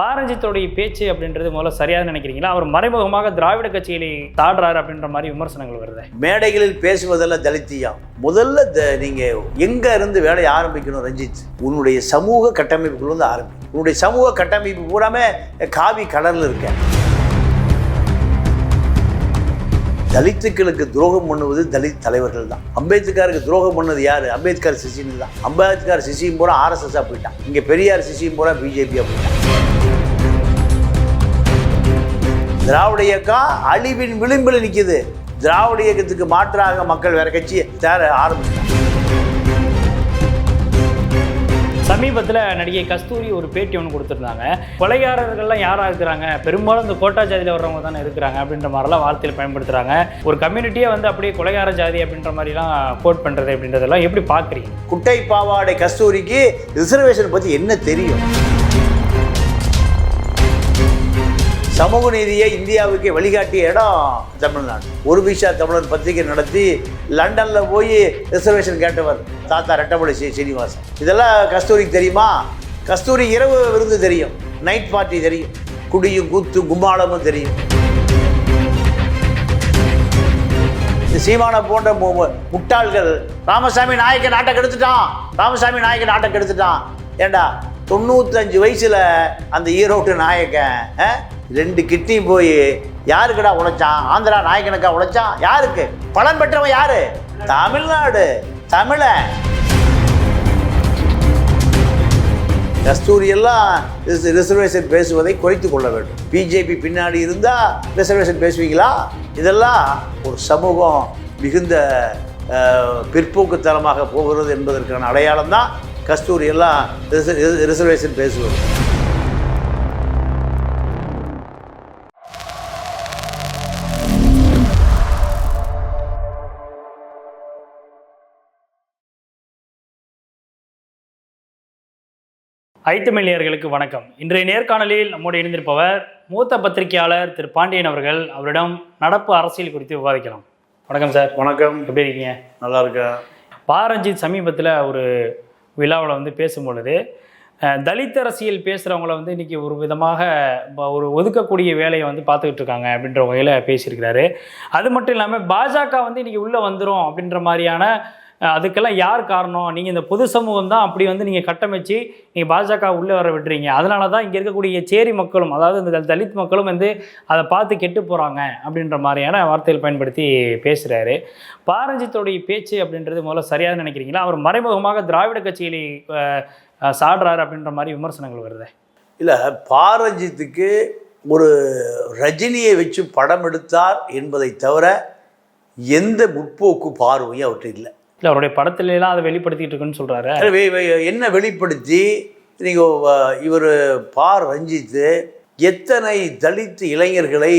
பாரஞ்சித்தோடைய பேச்சு அப்படின்றது முதல்ல சரியாக நினைக்கிறீங்களா? அவர் மறைமுகமாக திராவிட கட்சியிலே தாடுறாரு அப்படின்ற மாதிரி விமர்சனங்கள் வருது. மேடைகளில் பேசுவதெல்லாம் தலித்தியா? முதல்ல த- நீங்க எங்க இருந்து வேலையை ஆரம்பிக்கணும் ரஞ்சித்? உன்னுடைய சமூக கட்டமைப்புக்குள்ள இருந்து ஆரம்பி. உன்னுடைய சமூக கட்டமைப்பு பூராமே காவி கடலில் இருக்க. தலித்துக்களுக்கு துரோகம் பண்ணுவது தலித் தலைவர்கள் தான். அம்பேத்கருக்கு துரோகம் பண்ணது யாரு? அம்பேத்கர் சிசின்னு தான். அம்பேத்கர் சிசியும் பூரா ஆர்எஸ்எஸ்ஸாக போயிட்டான். இங்கே பெரியார் சிசியும் பூரா பிஜேபியாக போயிட்டான். திராவிட இயக்கம் அழிவின் விளிம்பில் நிற்கிது திராவிட இயக்கத்துக்கு மாற்றாக மக்கள் வேற கட்சியை தேர ஆரம்பிச்சாங்க சமீபத்தில் நடிகை கஸ்தூரி ஒரு பேட்டி ஒன்று கொடுத்துருந்தாங்க. கொலைகாரர்கள்லாம் யாராக இருக்கிறாங்க? பெரும்பாலும் இந்த கோட்டா ஜாதியில் வர்றவங்க தானே இருக்கிறாங்க அப்படின்ற மாதிரிலாம் வார்த்தையில் பயன்படுத்துகிறாங்க ஒரு கம்யூனிட்டியே வந்து அப்படியே கொலைகார ஜாதி அப்படின்ற மாதிரிலாம் கோட் பண்ணுறது அப்படின்றதெல்லாம் எப்படி பார்க்குறீங்க குட்டை பாவாடை கஸ்தூரிக்கு ரிசர்வேஷன் பற்றி என்ன தெரியும்? சமூக நீதியை இந்தியாவுக்கு வழிகாட்டிய இடம் தமிழ்நாடு. ஒரு விஷா தமிழர் பத்திரிகை நடத்தி லண்டனில் போய் ரிசர்வேஷன் கேட்டவர் தாத்தா ரெட்டமலை சீனிவாசன். இதெல்லாம் கஸ்தூரிக்கு தெரியுமா? கஸ்தூரி இரவு விருந்து தெரியும். நைட் பார்ட்டி தெரியும். குடியும் கூத்து கும்மாளமும் தெரியும். சீமான போன்ற முட்டாள்கள் ராமசாமி நாயக்க நாட்டை கெடுத்துட்டான். ராமசாமி நாயக்க நாட்டை கெடுத்துட்டான். ஏண்டா தொண்ணூத்தஞ்சு வயசுல அந்த ஈரோட்டு நாயக்கன் ஆ? ரெண்டு கிட்னியும் போய் யாருக்குடா உழைச்சான் ஆந்திரா நாயக்கனுக்கா உழைச்சான் யாருக்கு? பலன் பெற்றவன் யாரு? தமிழ்நாடு. தமிழ. கஸ்தூரி எல்லாம் ரிசர்வேஷன் பேசுவதை குறைத்து கொள்ள வேண்டும். பிஜேபி பின்னாடி இருந்தால் ரிசர்வேஷன் பேசுவீங்களா? இதெல்லாம் ஒரு சமூகம் மிகுந்த பிற்போக்குத்தனமாக போகிறது என்பதற்கான அடையாளம் தான் கஸ்தூரி எல்லாம் ரிசர்வேஷன் பேசுவது. ஐத்தமிழியர்களுக்கு வணக்கம். இன்றைய நேர்காணலில் நம்மோடு இணைந்திருப்பவர் மூத்த பத்திரிகையாளர் திரு. பாண்டியன் அவர்கள். அவரிடம் நடப்பு அரசியல் குறித்து விவாதிக்கலாம். வணக்கம் சார். வணக்கம். எப்படி இருக்கீங்க? நல்லா இருக்கா பாரஞ்சித் சமீபத்தில் ஒரு விழாவில் வந்து பேசும்பொழுது தலித் அரசியல் பேசுகிறவங்கள வந்து இன்றைக்கி ஒரு விதமாக ஒரு ஒதுக்கக்கூடிய வேலையை வந்து பார்த்துக்கிட்டு இருக்காங்க அப்படின்ற வகையில் பேசியிருக்கிறாரு. அது மட்டும் இல்லாமல் பாஜக வந்து இன்றைக்கி உள்ளே வந்துடும் அப்படின்ற மாதிரியான அதுக்கெல்லாம் யார் காரணம்? நீங்கள் இந்த பொது சமூகம் தான் அப்படி வந்து நீங்கள் கட்டமைச்சு நீங்கள் பாஜக உள்ளே வர விடுறீங்க. அதனால தான் இங்கே இருக்கக்கூடிய சேரி மக்களும் அதாவது இந்த தலித் மக்களும் வந்து அதை பார்த்து கெட்டு போகிறாங்க அப்படின்ற மாதிரியான வார்த்தைகள் பயன்படுத்தி பேசுகிறாரு பாரஞ்சித்தோடைய பேச்சு அப்படின்றது முதல்ல சரியாக நினைக்கிறீங்களா? அவர் மறைமுகமாக திராவிட கட்சியிலே சாடுறாரு அப்படின்ற மாதிரி விமர்சனங்கள் வருது? இல்லை பாரஞ்சித்துக்கு ஒரு ரஜினியை வச்சு படம் எடுத்தார் என்பதை தவிர எந்த முற்போக்கு பார்வையும் அவர்கிட்ட இல்லை. இல்லை அவருடைய படத்துலலாம் அதை வெளிப்படுத்திட்டு இருக்குன்னு சொல்கிறாரு என்ன வெளிப்படுத்தி? நீங்கள் இவர் பார் ரஞ்சித்து எத்தனை தலித் இளைஞர்களை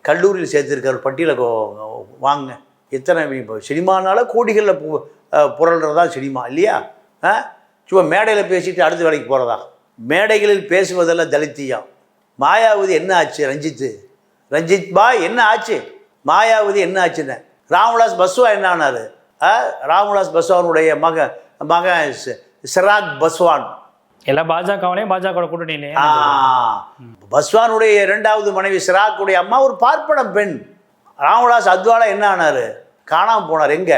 கல்லூரியில் சேர்த்துருக்கார்? பட்டியலை வாங்க. எத்தனை இப்போ சினிமானால கோடிகளில் பு புரள்றதா சினிமா இல்லையா? ஆ? சும்மா மேடையில் பேசிட்டு அடுத்த வேலைக்கு போகிறதா மேடைகளில் பேசுவதெல்லாம் தலித்தியம் மாயாவதி என்ன ஆச்சு ரஞ்சித்து ரஞ்சித் பாய் என்ன ஆச்சு? மாயாவதி என்ன ஆச்சுன்னு? ராமவிலாஸ் பஸ்வா என்ன ஆனாரு? ராமவிலாஸ் பஸ்வானுடைய மக மகன் சிராக் பஸ்வான். எல்லா பாஜகவிலையும் பாஜக கூட்டணியிலே. பஸ்வானுடைய இரண்டாவது மனைவி சிராக்குடைய அம்மா ஒரு பார்ப்பன பெண். ராமவிலாஸ் அத்வாலா என்ன ஆனாரு? காணாமல் போனார். எங்க?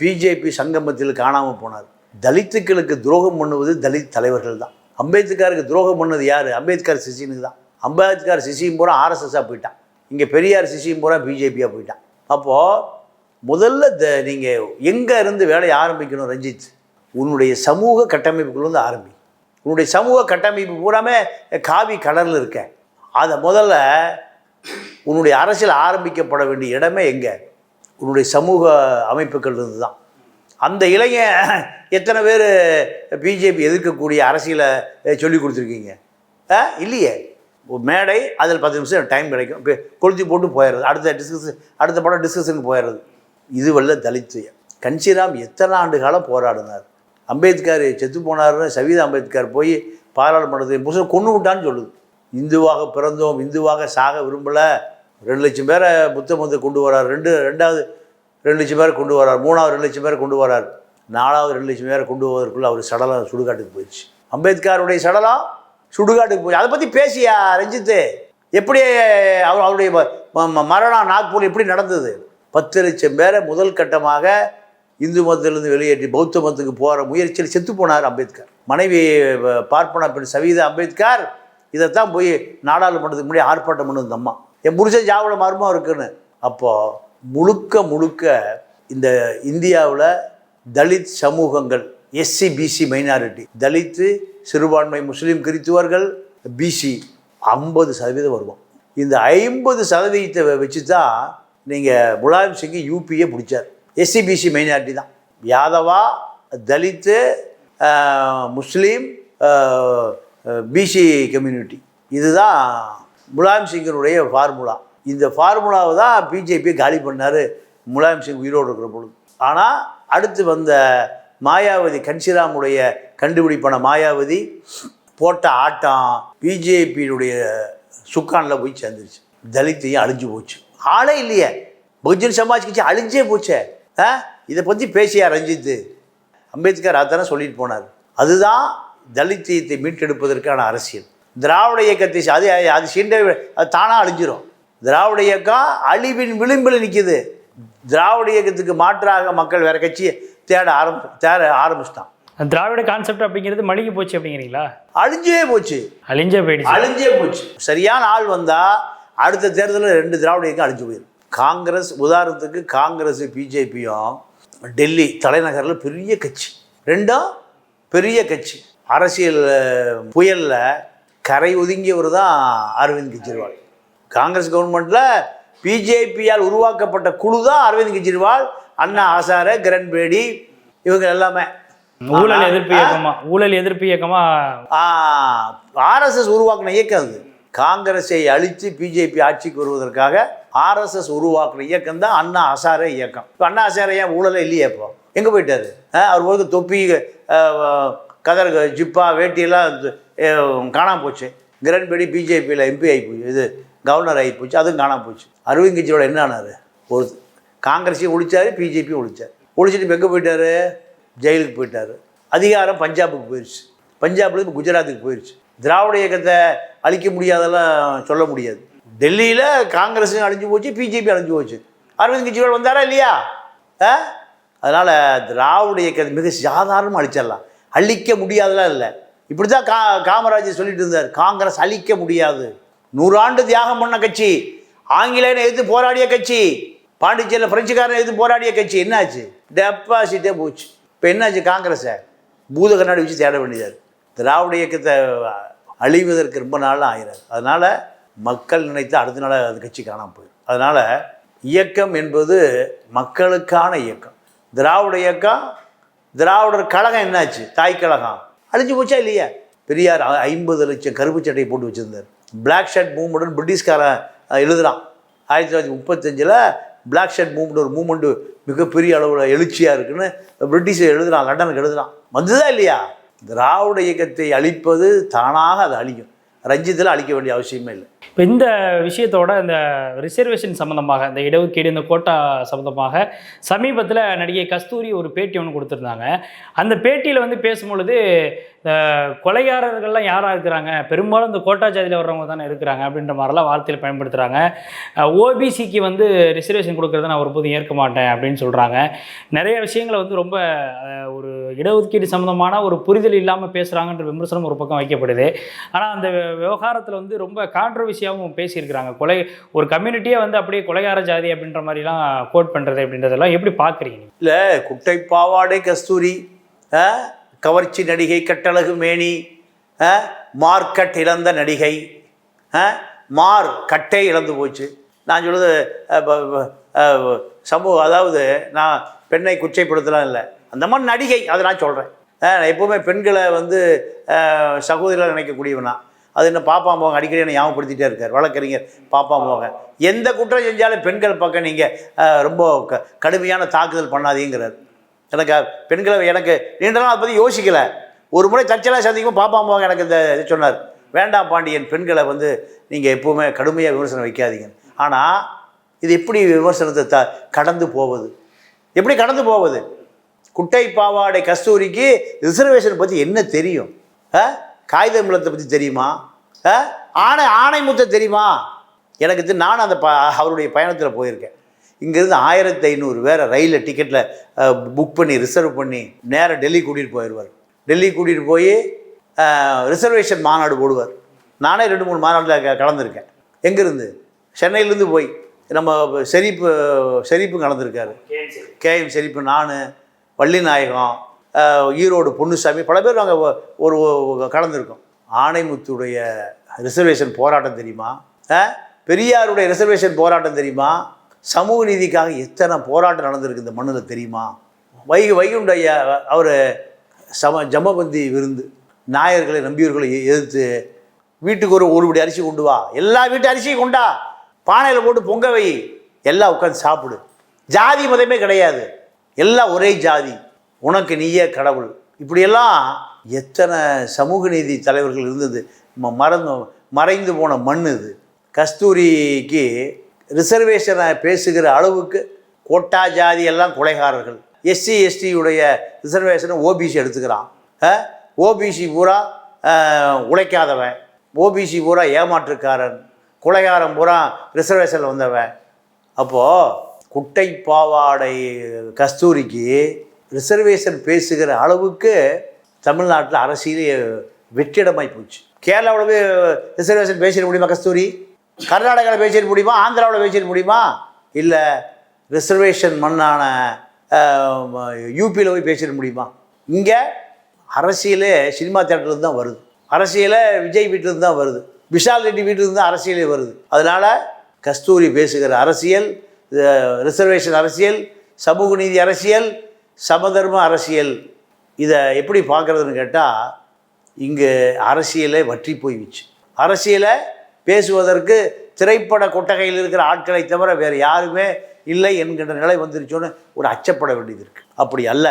பிஜேபி சங்கமத்தில் காணாமல் போனார். தலித்துக்களுக்கு துரோகம் பண்ணுவது தலித் தலைவர்கள் தான். அம்பேத்கருக்கு துரோகம் பண்ணது யாரு? அம்பேத்கர் சிசினுக்கு தான். அம்பேத்கர் சிசியும் பூரா ஆர்எஸ்எஸ்ஸாக போயிட்டான். இங்கே பெரியார் சிசியும் பூரா பிஜேபியாக போயிட்டான். அப்போது முதல்ல த நீங்கள் எங்கே இருந்து வேலையை ஆரம்பிக்கணும் ரஞ்சித்? உன்னுடைய சமூக கட்டமைப்புக்குள்ளேருந்து ஆரம்பி. உன்னுடைய சமூக கட்டமைப்பு பூராமே காவி கலரில் இருக்க. அதை முதல்ல உன்னுடைய அரசியல் ஆரம்பிக்கப்பட வேண்டிய இடமே எங்கே? உன்னுடைய சமூக அமைப்புகள் இருந்து தான். அந்த இளைஞன் எத்தனை பேர் பிஜேபி எதிர்க்கக்கூடிய அரசியலை சொல்லி கொடுத்துருக்கீங்க? ஆ இல்லையே. மேடை அதில் பத்து நிமிஷம் டைம் கிடைக்கும். இப்போ கொளுத்தி போட்டு போயிடுறது. அடுத்த டிஸ்கஸ் அடுத்த படம் டிஸ்கஷனுக்கு போயிடுறது. இதுவல்ல வல்ல கன்சிராம் எத்தனை ஆண்டு காலம் போராடினார்? அம்பேத்கர் செத்து போனார்னு சவிதா அம்பேத்கர் போய் பாராளுமன்றத்தை புதுசாக கொண்டு விட்டான்னு சொல்லுது. இந்துவாக பிறந்தோம் இந்துவாக சாக விரும்பலை. ரெண்டு லட்சம் பேரை புத்த மதத்தை கொண்டு வரார். ரெண்டு ரெண்டாவது ரெண்டு லட்சம் பேரை கொண்டு வரார். மூணாவது ரெண்டு லட்சம் பேரை கொண்டு வரார். நாலாவது ரெண்டு லட்சம் பேரை கொண்டு வருவதற்குள்ள அவர் சடலம் சுடுகாட்டுக்கு போயிடுச்சு. அம்பேத்கருடைய சடலம் சுடுகாட்டுக்கு போய் அதை பற்றி பேசியா ரஞ்சித்து? எப்படி அவர் அவருடைய ம- ம- மரணம் நாக்பூர் எப்படி நடந்தது? பத்து லட்சம் பேரை முதல் கட்டமாக இந்து மதத்திலிருந்து வெளியேற்றி பௌத்த மதத்துக்கு போகிற முயற்சியில் செத்து போனார் அம்பேத்கர். மனைவி பார்ப்பனா பெண் சவீதா அம்பேத்கர் இதைத்தான் போய் நாடாளுமன்றத்துக்கு முன்னாடி ஆர்ப்பாட்டம் பண்ணுது அம்மா. என் புருஷன் ஜாவோட மர்மம் இருக்குன்னு. அப்போது முழுக்க முழுக்க இந்த இந்தியாவில் தலித் சமூகங்கள் எஸ்சி பிசி மைனாரிட்டி தலித்து சிறுபான்மை முஸ்லீம் கிறித்துவர்கள் பிசி ஐம்பது சதவீதம் வருவோம் இந்த ஐம்பது சதவீதத்தை வச்சு தான் நீங்கள் முலாயம் சிங்கு யூபியே பிடிச்சார். எஸ்சிபிசி மைனாரிட்டி தான். Yadava Dalit Muslim BC community இதுதான் முலாயம் சிங்கினுடைய ஃபார்முலா இந்த ஃபார்முலாவை தான் பிஜேபி காலி பண்ணார் முலாயம் சிங் உயிரோடு இருக்கிற பொழுது. ஆனால் அடுத்து வந்த மாயாவதி கன்சிராமுடைய கண்டுபிடிப்பான மாயாவதி போட்ட ஆட்டம் பிஜேபியினுடைய சுக்கானில் போய் சேர்ந்துருச்சு. தலித்தையும் அழிஞ்சு போச்சு. ஆளே இல்லையே. பகுஜன் சமாஜ் கட்சி அழிஞ்சே போச்சே. ஆ? இதை பற்றி பேசியா ரஞ்சித்து அம்பேத்கர் அதானே சொல்லிட்டு போனார். அதுதான் தலித்தியத்தை மீட்டெடுப்பதற்கான அரசியல். திராவிட இயக்கத்தை அது அது சீண்ட அது தானாக அழிஞ்சிரும். திராவிட இயக்கம் அழிவின் விளிம்பில் நிற்கிது திராவிட இயக்கத்துக்கு மாற்றாக மக்கள் வேற கட்சியை தேட ஆரம்பி தேட ஆரம்பிச்சிட்டான். திராவிட கான்செப்ட் அப்படிங்கிறது மழுகி போச்சு அப்படிங்கிறீங்களா? அழிஞ்சே போச்சு. அழிஞ்சே போயிடுச்சு. அழிஞ்சே போச்சு. சரியான ஆள் வந்தா அடுத்த தேர்தலில் ரெண்டு திராவிட இயக்கம் அழிஞ்சு போயிடும் காங்கிரஸ் உதாரணத்துக்கு காங்கிரஸ் பிஜேபியும் டெல்லி தலைநகரில் பெரிய கட்சி. ரெண்டும் பெரிய கட்சி. அரசியல் புயல்ல கரை ஒதுங்கியவர் தான் அரவிந்த் கெஜ்ரிவால். காங்கிரஸ் கவர்மெண்ட்டில் பிஜேபியால் உருவாக்கப்பட்ட குழு தான் அரவிந்த் கெஜ்ரிவால் அண்ணா ஹசாரே கிரண் பேடி இவங்க எல்லாமே. ஊழல் எதிர்ப்பு இயக்கமா? ஊழல் எதிர்ப்பு இயக்கமா? ஆர்எஸ்எஸ் உருவாக்கின இயக்கம் அது. காங்கிரஸை அழித்து பிஜேபி ஆட்சிக்கு வருவதற்காக ஆர்எஸ்எஸ் உருவாக்குற இயக்கம் தான் அண்ணா ஹசாரே இயக்கம். இப்போ அண்ணா ஹசாரே ஏன் ஊழலே இல்லையே இப்போ? எங்கே போயிட்டாரு? அவர் போது தொப்பி கதர் ஜிப்பா வேட்டியெல்லாம் காணாமல் காணாம போச்சு. கிரண்பேடி பிஜேபியில் எம்பி ஆகி போச்சு. இது கவர்னர் ஆகி போச்சு. அதுவும் காணாம போச்சு. அரவிந்த் கெஜ்ரிவால் என்ன ஆனார்? ஒரு காங்கிரஸையும் ஒழிச்சாரு பிஜேபியும் ஒழிச்சார். ஒழிச்சிட்டு எங்கே போயிட்டார்? ஜெயிலுக்கு போயிட்டார். அதிகாரம் பஞ்சாபுக்கு போயிடுச்சு பஞ்சாப்லேருந்து குஜராத்துக்கு போயிடுச்சு திராவிட இயக்கத்தை அழிக்க முடியாதெல்லாம் சொல்ல முடியாது. டெல்லியில் காங்கிரஸும் அழிஞ்சு போச்சு பிஜேபி அழிஞ்சு போச்சு. அரவிந்த் கெஜ்ரிவால் வந்தாரா இல்லையா? ஆ? அதனால் திராவிட இயக்கத்தை மிக சாதாரணமாக அழிச்சிடலாம். அழிக்க முடியாதெல்லாம் இல்லை. இப்படி தான் கா காமராஜர் சொல்லிட்டு இருந்தார். காங்கிரஸ் அழிக்க முடியாது. நூறாண்டு தியாகம் பண்ண கட்சி. ஆங்கிலேயனை எதிர்த்து போராடிய கட்சி. பாண்டிச்சேரியில் பிரெஞ்சுக்காரனை எதிர்த்து போராடிய கட்சி. என்னாச்சு? டெபாசிட்டே போச்சு. இப்போ என்னாச்சு காங்கிரஸை? பூத கண்ணாடி வச்சு தேட வேண்டியது திராவிட இயக்கத்தை அழிவதற்கு ரொம்ப நாள் ஆகிறார் அதனால் மக்கள் நினைத்து அடுத்த நாள் அது கட்சி காணாமல் போயிடும் அதனால் இயக்கம் என்பது மக்களுக்கான இயக்கம். திராவிட இயக்கம் திராவிடர் கழகம் என்னாச்சு? தாய் கழகம். அழிஞ்சு போச்சா இல்லையா? பெரியார் ஐம்பது லட்சம் கருப்பு சட்டையை போட்டு வச்சுருந்தார். பிளாக் ஷர்ட் மூமெண்ட்னு பிரிட்டிஷ்காரன் எழுதுகிறான் ஆயிரத்தி தொள்ளாயிரத்தி முப்பத்தஞ்சில் பிளாக் ஷர்ட் மூவ்மெண்ட் ஒரு மூமெண்ட்டு மிகப்பெரிய அளவில் எழுச்சியாக இருக்குன்னு பிரிட்டிஷ் எழுதுகிறான் லண்டனுக்கு எழுதுகிறான் வந்ததா இல்லையா? திராவிட இயக்கத்தை அழிப்பது தானாக அது அழியும். ரஞ்சித்தில் அழிக்க வேண்டிய அவசியமே இல்லை. இப்போ இந்த விஷயத்தோட இந்த ரிசர்வேஷன் சம்மந்தமாக இந்த இடஒதுக்கீடு இந்த கோட்டா சம்மந்தமாக சமீபத்தில் நடிகை கஸ்தூரி ஒரு பேட்டி ஒன்று கொடுத்துருந்தாங்க. அந்த பேட்டியில் வந்து பேசும்பொழுது இந்த கொலைகாரர்கள்லாம் யாராக இருக்கிறாங்க? பெரும்பாலும் இந்த கோட்டா ஜாதியில் வர்றவங்க தானே இருக்கிறாங்க அப்படின்ற மாதிரிலாம் வார்த்தையில் பயன்படுத்துகிறாங்க ஓபிசிக்கு வந்து ரிசர்வேஷன் கொடுக்குறத நான் ஒருபோதும் ஏற்க மாட்டேன் அப்படின்னு சொல்கிறாங்க நிறைய விஷயங்களை வந்து ரொம்ப ஒரு இடஒதுக்கீடு சம்மந்தமான ஒரு புரிதல் இல்லாமல் பேசுகிறாங்கன்ற விமர்சனம் ஒரு பக்கம் வைக்கப்படுது. ஆனால் அந்த விவகாரத்தில் வந்து ரொம்ப கான்ட்ரவர்சியாகவும் பேசியிருக்கிறாங்க. கொலை ஒரு கம்யூனிட்டியே வந்து அப்படியே கொலைகார ஜாதி அப்படின்ற மாதிரிலாம் கோட் பண்ணுறது அப்படின்றதெல்லாம் எப்படி பார்க்குறீங்க இல்லை குட்டை பாவாடை கஸ்தூரி கவர்ச்சி நடிகை கட்டழகு மேனி மார்க்கட் இழந்த நடிகை மார் கட்டே இழந்து போச்சு. நான் சொல்வது சமூகம் அதாவது நான் பெண்ணை குச்சைப்படுத்தலாம் இல்லை. அந்த மாதிரி நடிகை அதை நான் சொல்கிறேன் நான் எப்போவுமே பெண்களை வந்து சகோதரிகளாக நினைக்கக்கூடியவனா. அது என்ன பாப்பா போங்க அடிக்கடி என்ன ஞாபகப்படுத்திட்டே இருக்கார். வழக்கறிஞர் பாப்பா போங்க எந்த குற்றம் செஞ்சாலும் பெண்கள் பக்கம் நீங்கள் ரொம்ப க கடுமையான தாக்குதல் பண்ணாதீங்கிறார். எனக்கு பெண்களை எனக்கு நீண்ட நாள் அதை பற்றி யோசிக்கலை. ஒரு முறை தற்செயலாக சந்திக்கும் பாப்பா போங்க எனக்கு இந்த இது சொன்னார் வேண்டாம் பாண்டியன் பெண்களை வந்து நீங்கள் எப்போவுமே கடுமையாக விமர்சனம் வைக்காதீங்க. ஆனால் இது எப்படி விமர்சனத்தை த கடந்து போவது? எப்படி கடந்து போவது? குட்டை பாவாடை கஸ்தூரிக்கு ரிசர்வேஷன் பற்றி என்ன தெரியும்? ஆ? காகித பற்றி தெரியுமா? ஆனை ஆணை முத்த தெரியுமா? எனக்கு நான் அந்த ப அவருடைய பயணத்தில் போயிருக்கேன். இங்கேருந்து ஆயிரத்தி ஐநூறு பேரை ரயிலில் டிக்கெட்டில் புக் பண்ணி ரிசர்வ் பண்ணி நேராக டெல்லி கூட்டிகிட்டு போயிடுவார். டெல்லி கூட்டிகிட்டு போய் ரிசர்வேஷன் மாநாடு போடுவார். நானே ரெண்டு மூணு மாநாட்டில் கலந்துருக்கேன். எங்கேருந்து? சென்னையிலேருந்து போய் நம்ம செரிப்பு செரிப்பு கலந்துருக்காரு. கேஎம் செரிப்பு நான் வள்ளிநாயகம் ஈரோடு பொன்னுசாமி பல பேர் நாங்கள் ஒரு கலந்துருக்கோம். ஆணைமுத்துடைய ரிசர்வேஷன் போராட்டம் தெரியுமா? பெரியாருடைய ரிசர்வேஷன் போராட்டம் தெரியுமா? சமூக நீதிக்காக எத்தனை போராட்டம் நடந்திருக்கு இந்த மண்ணில் தெரியுமா? வைகு வைகுண்டைய அவர் சம ஜமபந்தி விருந்து நாயர்களை நம்பியவர்களை எதிர்த்து வீட்டுக்கு ஒரு ஒரு படி அரிசி கொண்டு வா. எல்லா வீட்டு அரிசியும் கொண்டா. பானையில் போட்டு பொங்க வை. எல்லாம் உட்காந்து சாப்பிடு. ஜாதி மதமே கிடையாது. எல்லாம் ஒரே ஜாதி. உனக்கு நீயே கடவுள். இப்படியெல்லாம் எத்தனை சமூக நீதி தலைவர்கள் இருந்தது. மறந்து மறைந்து போன மண் இது. கஸ்தூரிக்கு ரிசர்வேஷனை பேசுகிற அளவுக்கு கோட்டா ஜாதி எல்லாம் கொலைகாரர்கள். எஸ்சி எஸ்டியுடைய ரிசர்வேஷனை ஓபிசி எடுத்துக்கிறான். ஓபிசி பூரா உழைக்காதவன். ஓபிசி பூரா ஏமாற்றுக்காரன். கொலைகாரன் பூரா ரிசர்வேஷனில் வந்தவன். அப்போது குட்டை பாவாடை கஸ்தூரிக்கு ரிசர்வேஷன் பேசுகிற அளவுக்கு தமிழ்நாட்டில் அரசியலே வெற்றிடமாய் போச்சு. கேரளாவில் போய் ரிசர்வேஷன் பேசிட முடியுமா கஸ்தூரி? கர்நாடகாவில் பேசிட முடியுமா? ஆந்திராவில் பேசிட முடியுமா? இல்லை ரிசர்வேஷன் மண்ணான யூபியில் போய் பேசிட முடியுமா? இங்கே அரசியலே சினிமா தேட்டர்லேருந்து தான் வருது. அரசியலே விஜய் வீட்டிலேருந்து தான் வருது. விஷால் ரெட்டி வீட்டிலேருந்து தான் அரசியலே வருது. அதனால் கஸ்தூரி பேசுகிற அரசியல் ரிசர்வேஷன் அரசியல் சமூக நீதி அரசியல் சமதர்ம அரசியல் இதை எப்படி பார்க்குறதுன்னு கேட்டால் இங்கே அரசியலே வற்றி போயிடுச்சு அரசியலை பேசுவதற்கு திரைப்பட கொட்டகையில் இருக்கிற ஆட்களை தவிர வேறு யாருமே இல்லை என்கின்ற நிலை வந்துருச்சோன்னு ஒரு அச்சப்பட வேண்டியது இருக்குது அப்படி அல்ல.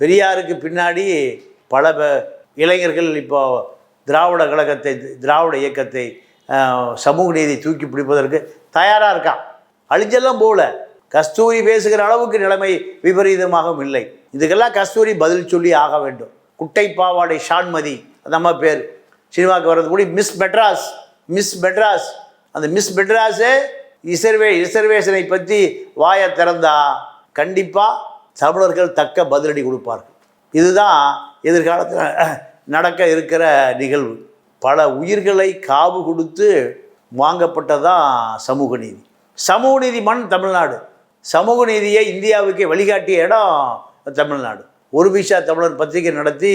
பெரியாருக்கு பின்னாடி பல இளைஞர்கள் இப்போ திராவிட கழகத்தை திராவிட இயக்கத்தை சமூக நீதி தூக்கி பிடிப்பதற்கு தயாராக இருக்கான். அழிஞ்செல்லாம் போகல. கஸ்தூரி பேசுகிற அளவுக்கு நிலைமை விபரீதமாகவும் இல்லை. இதுக்கெல்லாம் கஸ்தூரி பதில் சொல்லி ஆக வேண்டும். குட்டை பாவாடை ஷான்மதி அந்த அம்மா பேர். சினிமாவுக்கு வர்றது கூட மிஸ் மெட்ராஸ். மிஸ் மெட்ராஸ். அந்த மிஸ் மெட்ராஸு இசர்வே ரிசர்வேஷனை பற்றி வாயை திறந்தா கண்டிப்பாக தமிழர்கள் தக்க பதிலடி கொடுப்பார்கள். இதுதான் எதிர்காலத்தில் நடக்க இருக்கிற நிகழ்வு. பல உயிர்களை காவு கொடுத்து வாங்கப்பட்டதான் சமூக நீதி. சமூக நீதி மண் தமிழ்நாடு. சமூக நீதியை இந்தியாவுக்கு வழிகாட்டிய இடம் தமிழ்நாடு. ஒரு விஷா தமிழர் பத்திரிகை நடத்தி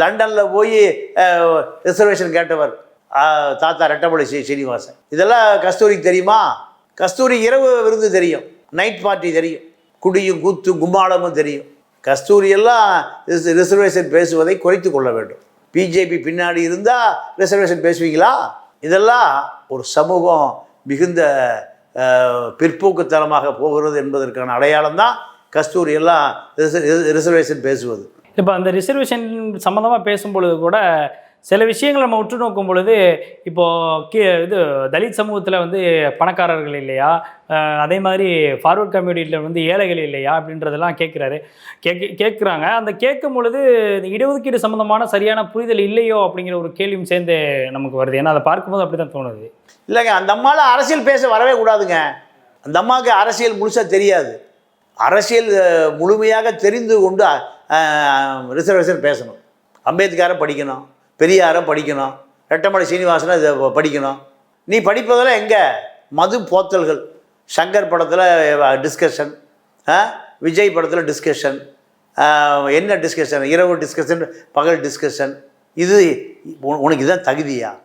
லண்டனில் போய் ரிசர்வேஷன் கேட்டவர் தாத்தா ரெட்டமலை ஸ்ரீ சீனிவாசன். இதெல்லாம் கஸ்தூரிக்கு தெரியுமா? கஸ்தூரி இரவு விருந்து தெரியும். நைட் பார்ட்டி தெரியும். குடியும் கூத்து கும்மாளமும் தெரியும். கஸ்தூரி எல்லாம் ரிச- ரிசர்வேஷன் பேசுவதை குறைத்து கொள்ள வேண்டும். பிஜேபி பின்னாடி இருந்தால் ரிசர்வேஷன் பேசுவீங்களா? இதெல்லாம் ஒரு சமூகம் மிகுந்த பிற்போக்குத்தனமாக போகிறது என்பதற்கான அடையாளம் தான் கஸ்தூரி எல்லாம் ரிசர்வேஷன் பேசுவது. இப்போ அந்த ரிசர்வேஷன் சம்மந்தமாக பேசும்பொழுது கூட சில விஷயங்களை நம்ம உற்று நோக்கும் பொழுது இப்போது கீ இது தலித் சமூகத்தில் வந்து பணக்காரர்கள் இல்லையா? அதே மாதிரி ஃபார்வர்ட் கம்யூனிட்டியில் வந்து ஏழைகள் இல்லையா? அப்படின்றதெல்லாம் கேட்குறாரு கேட்க கேட்குறாங்க அந்த கேட்கும் பொழுது இடஒதுக்கீடு சம்மந்தமான சரியான புரிதல் இல்லையோ? அப்படிங்கிற ஒரு கேள்வியும் சேர்ந்து நமக்கு வருது. ஏன்னா அதை பார்க்கும்போது அப்படி தான் தோணுது. இல்லைங்க. அந்த அம்மாவில் அரசியல் பேச வரவே கூடாதுங்க. அந்த அம்மாவுக்கு அரசியல் முழுசாக தெரியாது. அரசியல் முழுமையாக தெரிந்து கொண்டு ரிசர்வேஷன் பேசணும். அம்பேத்கரை படிக்கணும். பெரியாரை படிக்கணும். ரெட்டமலை சீனிவாசனை இதை படிக்கணும். நீ படிப்பதெல்லாம் எங்கே? மது போத்தல்கள். சங்கர் படத்தில் டிஸ்கஷன் விஜய் படத்தில் டிஸ்கஷன் என்ன டிஸ்கஷன் இரவு டிஸ்கஷன் பகல் டிஸ்கஷன் இது உ- உனக்கு இதுதான் தகுதியா?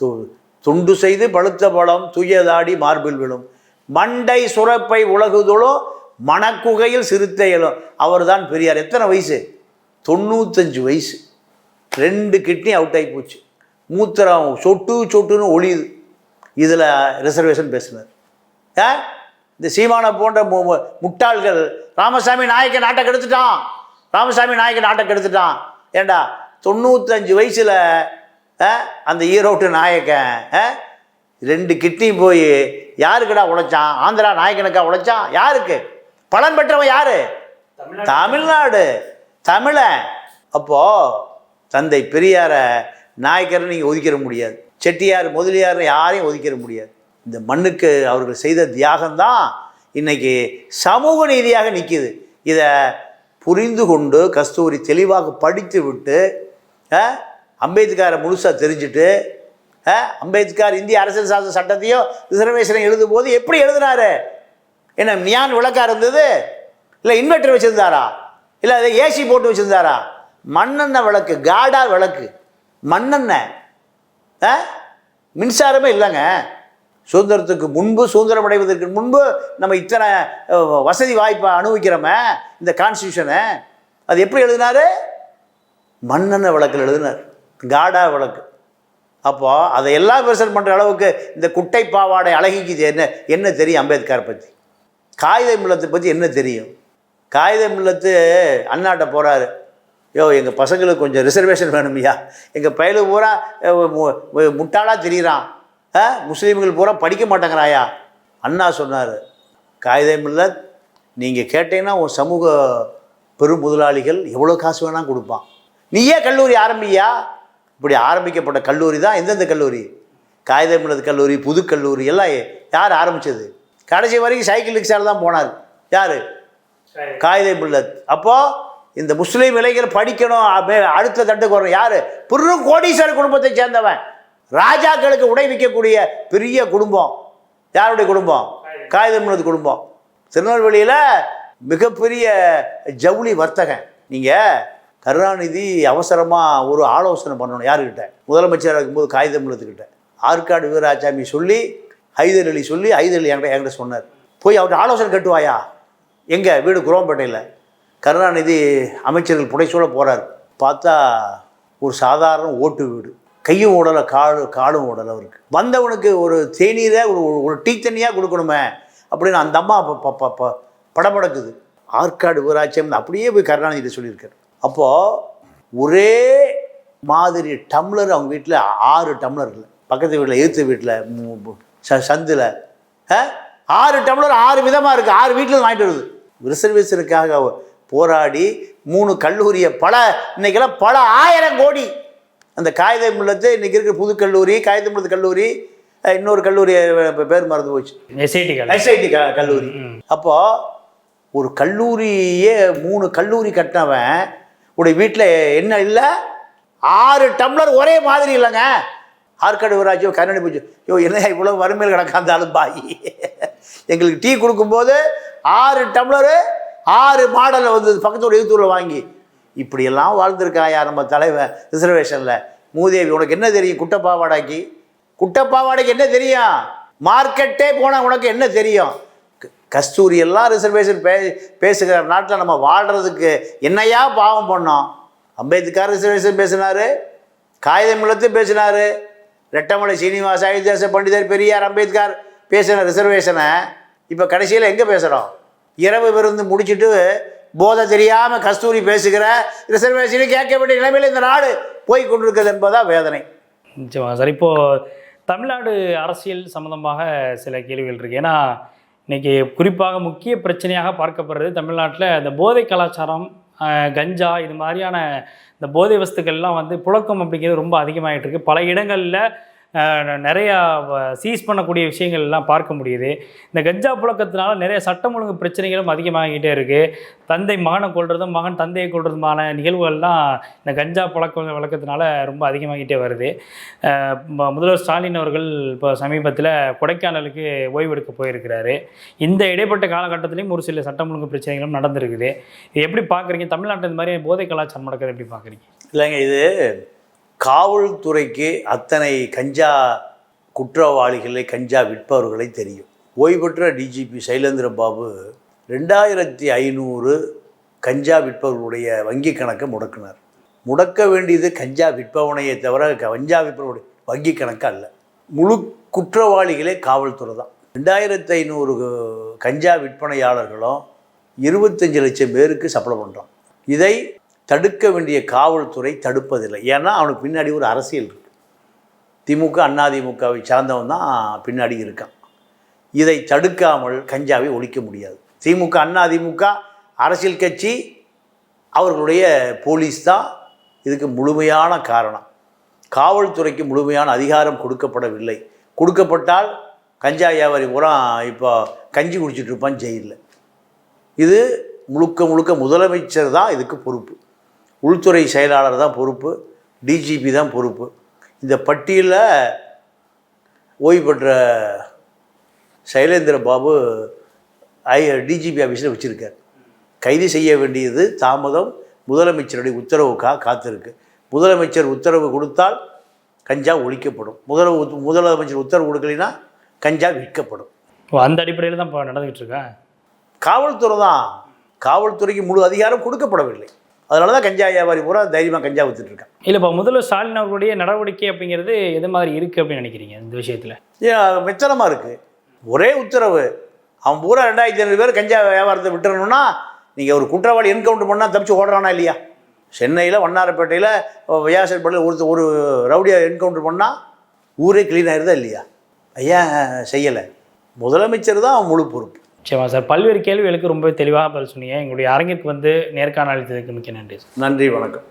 து- துண்டு செய்து பழுத்த பழம் துயதாடி மார்பில் விழும். மண்டை சுரப்பை உலகுதொழும் மணக்குகையில் சிறுத்தையலும் அவர்தான் பெரியார். எத்தனை வயசு? தொண்ணூத்தஞ்சு வயசு. ரெண்டு கிட்னி அவுட் ஆகி போச்சு. மூத்திரம் சொட்டு சொட்டுன்னு ஒளியுது. இதில் ரிசர்வேஷன் பேசினார். ஆ இந்த சீமானை போன்ற முட்டாள்கள் ராமசாமி நாயக்க நாட்டை கெடுத்துட்டான். ராமசாமி நாயக்க நாட்டை கெடுத்துட்டான். ஏண்டா? தொண்ணூத்தஞ்சு வயசில் அந்த ஈரோட்டு நாயக்கன்? ரெண்டு கிட்னி போய் யாருக்குடா உழைச்சான்? ஆந்திரா நாயக்கனுக்கா உழைச்சான்? யாருக்கு? பலன் பெற்றவன் யாரு? தமிழ்நாடு. தமிழன். அப்போ தந்தை பெரியாரை நாயக்கரை நீங்கள் ஒதுக்கிட முடியாது. செட்டியார் முதலியார் யாரையும் ஒதுக்கிட முடியாது. இந்த மண்ணுக்கு அவர்கள் செய்த தியாகம்தான் இன்னைக்கு சமூக நீதியாக நிற்கிது இதை புரிந்து கொண்டு கஸ்தூரி தெளிவாக படித்து விட்டு அம்பேத்கரை முழுசாக தெரிஞ்சுட்டு அம்பேத்கர் இந்திய அரசியல் சாசன சட்டத்தையும் ரிசர்வேஷனை எழுதும் போது எப்படி எழுதினாரு? என்ன நியான் விளக்கா இருந்தது? இல்லை இன்வெர்டர் வச்சுருந்தாரா? இல்லை அதை ஏசி போட்டு வச்சுருந்தாரா? மண்ணெண்ணெய் விளக்கு காடா விளக்கு. மண்ணெண்ணெய். ஆ? மின்சாரமே இல்லைங்க. சுதந்திரத்துக்கு முன்பு சுதந்திரம் அடைவதற்கு முன்பு நம்ம இத்தனை வசதி வாய்ப்பை அனுபவிக்கிறோமே இந்த கான்ஸ்டியூஷனை அது எப்படி எழுதினாரு? மண்ணெண்ணெய் விளக்கில் எழுதினார். காடா விளக்கு. அப்போது அதை எல்லாம் விமர்சனம் பண்ணுற அளவுக்கு இந்த குட்டை பாவாடை அழகிக்கு என்ன என்ன தெரியும் அம்பேத்கர் பற்றி காகித மில்லத்தை பற்றி என்ன தெரியும்? காகித மில்லத்து அண்ணாட்ட போகிறாரு யோ எங்கள் பசங்களுக்கு கொஞ்சம் ரிசர்வேஷன் வேணும்யா. எங்கள் பயலு பூரா முட்டாளாக தெரியுறான். ஆ முஸ்லீம்கள் பூரா படிக்க மாட்டேங்கிறாயா? அண்ணா சொன்னார் காகித மில்லத் நீங்கள் கேட்டீங்கன்னா உன் சமூக பெரும் முதலாளிகள் எவ்வளோ காசு வேணால் கொடுப்பான். நீயே கல்லூரி ஆரம்பியா? இப்படி ஆரம்பிக்கப்பட்ட கல்லூரி தான் எந்தெந்த கல்லூரி? காகிதம் இல்லது கல்லூரி புது கல்லூரி எல்லாம் யார் ஆரம்பிச்சது? கடைசி வரைக்கும் சைக்கிள் ரிக்ஷாவில் தான் போனார். யார்? காகிதம் இல்லத் அப்போது இந்த முஸ்லீம் இளைஞர் படிக்கணும் அடுத்த தட்டுக்கு வரும் யார்? பெரும் கோடீஸ்வர குடும்பத்தை சேர்ந்தவன். ராஜாக்களுக்கு உடை விற்கக்கூடிய பெரிய குடும்பம். யாருடைய குடும்பம்? காகிதம் குடும்பம். திருநெல்வேலியில் மிகப்பெரிய ஜவுளி வர்த்தகன். நீங்கள் கருணாநிதி அவசரமாக ஒரு ஆலோசனை பண்ணணும் யாருக்கிட்ட? முதலமைச்சராக இருக்கும்போது காகிதம் இல்லத்துக்கிட்ட ஆற்காடு வீராசாமி சொல்லி ஹைதர் அலி சொல்லி ஹைதர் அலி என்கிட்ட என்கிட்ட சொன்னார். போய் அவர்கிட்ட ஆலோசனை கட்டுவாயா? எங்கே? வீடு குரோம்பேட்டையில். கருணாநிதி அமைச்சர்கள் புடைச்சோட போகிறார் பார்த்தா ஒரு சாதாரண ஓட்டு வீடு. கையும் ஓடலை காடு காலும் ஓடலை அவருக்கு. வந்தவனுக்கு ஒரு தேநீரை ஒரு ஒரு டீ தண்ணியாக கொடுக்கணுமே அப்படின்னு அந்த அம்மா அப்போ படமடக்குது படபடக்குது. ஆற்காடு ஊராட்சியம் அப்படியே போய் கருணாநிதி சொல்லியிருக்காரு. அப்போது ஒரே மாதிரி டம்ளர் அவங்க வீட்டில் ஆறு டம்ளர் இல்லை. பக்கத்து வீட்டில் எழுத்து வீட்டில் ச சந்தில். ஆறு டம்ளர் ஆறு விதமாக இருக்குது ஆறு வீட்டில் வாங்கிட்டு வருது. ரிசர்வேஷனுக்காக போராடி மூணு கல்லூரியை பல இன்னைக்கெல்லாம் பல ஆயிரம் கோடி. அந்த காகித மில்லத்து இன்றைக்கி இருக்கிற புது கல்லூரி காகித மில்லத்து கல்லூரி இன்னொரு கல்லூரி பேர் மறந்து போச்சு. எஸ்ஐடி எஸ்ஐடி கல்லூரி. அப்போ ஒரு கல்லூரியே மூணு கல்லூரி கட்டினவன் உடைய வீட்டில் என்ன இல்லை? ஆறு டம்ளர் ஒரே மாதிரி இல்லைங்க. ஆற்காடு ஊராட்சியோ கருணை பூச்சி ஐயோ என்ன இவ்வளோ வறுமையில் கிடக்காந்தாலும் பாய் எங்களுக்கு டீ கொடுக்கும்போது ஆறு டம்ளரு ஆறு மாடலில் வந்து பக்கத்தோட எழுத்தூரில் வாங்கி இப்படியெல்லாம் வாழ்ந்திருக்காயா நம்ம தலைவன் ரிசர்வேஷனில். மூதேவி உனக்கு என்ன தெரியும் குட்டப்பாவாடைக்கு? குட்டப்பாவாடைக்கு என்ன தெரியும்? மார்க்கெட்டே போனால் உனக்கு என்ன தெரியும்? க- கஸ்தூரி எல்லாம் ரிசர்வேஷன் பே பேசுகிற நாட்டில் நம்ம வாழ்கிறதுக்கு என்னையா பாவம் பண்ணோம்? அம்பேத்கர் ரிசர்வேஷன் பேசினாரு காகிதம் இல்லத்து பேசினாரு. ரெட்டமலை சீனிவாச அயோத்தியாச பண்டிதர் பெரியார் அம்பேத்கர் பேசின ரிசர்வேஷனை இப்போ கடைசியில் எங்கே பேசுகிறோம் இரவு விருந்து முடிச்சிட்டு போதை தெரியாமல் கஸ்தூரி பேசுகிற ரிசர்வேஷனை கேட்க வேண்டிய நிலைமையில் இந்த நாடு போய் கொண்டிருக்கிறது என்பதா வேதனை. நிச்சயமாக சார். இப்போது தமிழ்நாடு அரசியல் சம்மந்தமாக சில கேள்விகள் இருக்குது ஏன்னா இன்றைக்கி குறிப்பாக முக்கிய பிரச்சனையாக பார்க்கப்படுறது தமிழ்நாட்டில் இந்த போதை கலாச்சாரம் கஞ்சா இது மாதிரியான இந்த போதை வஸ்துக்கள்லாம் வந்து புழக்கம் அப்படிங்கிறது ரொம்ப அதிகமாகிட்டு இருக்குது பல இடங்களில் நிறையா சீஸ் பண்ணக்கூடிய விஷயங்கள் எல்லாம் பார்க்க முடியுது. இந்த கஞ்சா புழக்கத்தினால நிறைய சட்டம் ஒழுங்கு பிரச்சனைகளும் அதிகமாகிக்கிட்டே இருக்குது தந்தை மகனை கொள்றதும் மகன் தந்தையை கொள்றதுமான நிகழ்வுகள்லாம் இந்த கஞ்சா புழக்க வழக்கத்தினால ரொம்ப அதிகமாகிட்டே வருது. முதல்வர் ஸ்டாலின் அவர்கள் இப்போ சமீபத்தில் கொடைக்கானலுக்கு ஓய்வெடுக்க போயிருக்கிறாரு. இந்த இடைப்பட்ட காலகட்டத்திலையும் ஒரு சில சட்டம் ஒழுங்கு பிரச்சனைகளும் நடந்திருக்குது. இது எப்படி பார்க்குறீங்க? தமிழ்நாட்டில் இந்த மாதிரி போதை கலாச்சாரம் நடக்கிறது எப்படி பார்க்குறீங்க? இல்லைங்க இது காவல்துறைக்கு அத்தனை கஞ்சா குற்றவாளிகளை கஞ்சா விற்பவர்களை தெரியும். ஓய்வு பெற்ற டிஜிபி சைலேந்திர பாபு ரெண்டாயிரத்தி ஐநூறு கஞ்சா விற்பவர்களுடைய வங்கி கணக்கை முடக்கினார். முடக்க வேண்டியது கஞ்சா விற்பவனையை தவிர கஞ்சா விற்பவருடைய வங்கி கணக்கு அல்ல. முழு குற்றவாளிகளே காவல்துறை தான். ரெண்டாயிரத்தி ஐநூறு கஞ்சா விற்பனையாளர்களும் இருபத்தஞ்சு லட்சம் பேருக்கு சப்ளை பண்ணுறோம் இதை தடுக்க வேண்டிய காவல்துறை தடுப்பதில்லை. ஏன்னா அவனுக்கு பின்னாடி ஒரு அரசியல் இருக்கு. திமுக அதிமுகவை சார்ந்தவன் தான் பின்னாடி இருக்கான். இதை தடுக்காமல் கஞ்சாவை ஒழிக்க முடியாது. திமுக அதிமுக அரசியல் கட்சி அவர்களுடைய போலீஸ் தான் இதுக்கு முழுமையான காரணம். காவல்துறைக்கு முழுமையான அதிகாரம் கொடுக்கப்படவில்லை. கொடுக்கப்பட்டால் கஞ்சா வியாபாரி பூரா இப்போ கஞ்சி குடிச்சிட்ருப்பான் ஜெயிலில். இது முழுக்க முழுக்க முதலமைச்சர் தான் இதுக்கு பொறுப்பு. உள்துறை செயலாளர் தான் பொறுப்பு டிஜிபி தான் பொறுப்பு. இந்த பட்டியலில் ஓய்வு பெற்ற சைலேந்திர பாபு ஐ டிஜிபி ஆஃபீஸில் வச்சுருக்கார். கைது செய்ய வேண்டியது தாமதம். முதலமைச்சருடைய உத்தரவுக்காக காத்திருக்கு. முதலமைச்சர் உத்தரவு கொடுத்தால் கஞ்சா ஒழிக்கப்படும். முதல முதலமைச்சர் உத்தரவு கொடுக்கலைன்னா கஞ்சா விற்கப்படும். அந்த அடிப்படையில் தான் இப்போ நடந்துகிட்டு இருக்கா? காவல்துறை தான். காவல்துறைக்கு முழு அதிகாரம் கொடுக்கப்படவில்லை. அதனால தான் கஞ்சா வியாபாரி பூரா தைரியமாக கஞ்சா வித்துட்டு இருக்கான். இல்லை இப்போ முதல்வர் ஸ்டாலின் அவர்களுடைய நடவடிக்கை அப்படிங்கிறது எது மாதிரி இருக்குது அப்படின்னு நினைக்கிறீங்க இந்த விஷயத்தில்? ஏன் மெச்சனமாக இருக்குது ஒரே உத்தரவு அவன் பூரா ரெண்டாயிரத்தி ஐநூறு பேர் கஞ்சா வியாபாரத்தை விட்டுறணும்னா நீங்கள் ஒரு குற்றவாளி என்கவுண்டர் பண்ணால் தப்பிச்சு ஓடுறானா இல்லையா? சென்னையில் வண்ணாரப்பேட்டையில் வியாசர்பள்ளியில் ஒருத்தர் ஒரு ரவுடியை என்கவுண்டர் பண்ணால் ஊரே க்ளீன் ஆயிருதா இல்லையா? ஐயா செய்யலை. முதலமைச்சர் தான் அவன் முழு பொறுப்பு. சரிம்மா சார். பல்வேறு கேள்விகளுக்கு ரொம்ப தெளிவாக பதில் சொன்னீங்க. எங்களுடைய அரங்கிற்கு வந்து நேர்காணல் அளித்ததுக்கு மிக்க நன்றி சார். நன்றி வணக்கம்.